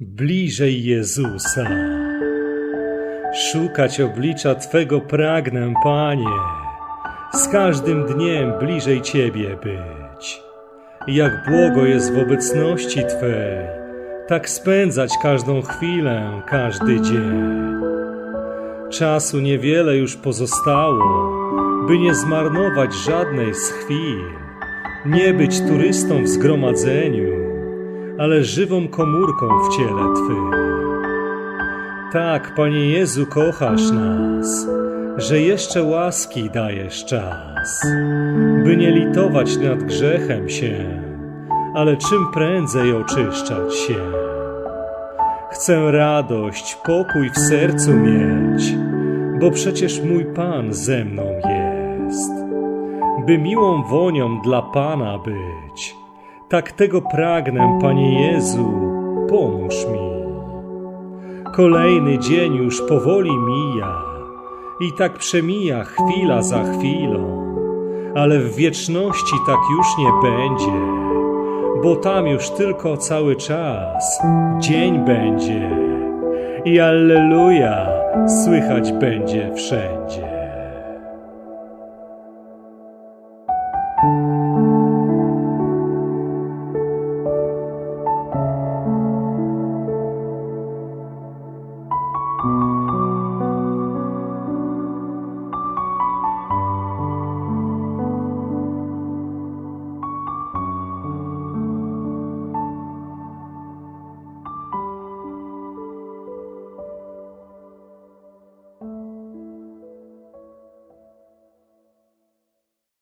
bliżej Jezusa. Szukać oblicza Twego pragnę, Panie, z każdym dniem bliżej Ciebie być. Jak błogo jest w obecności Twej, tak spędzać każdą chwilę, każdy dzień. Czasu niewiele już pozostało, by nie zmarnować żadnej z chwil, nie być turystą w zgromadzeniu, ale żywą komórką w ciele Twym. Tak, Panie Jezu, kochasz nas, że jeszcze łaski dajesz czas, by nie litować nad grzechem się, ale czym prędzej oczyszczać się. Chcę radość, pokój w sercu mieć, bo przecież mój Pan ze mną jest. By miłą wonią dla Pana być, tak tego pragnę, Panie Jezu, pomóż mi. Kolejny dzień już powoli mija i tak przemija chwila za chwilą, ale w wieczności tak już nie będzie, bo tam już tylko cały czas dzień będzie i Alleluja słychać będzie wszędzie.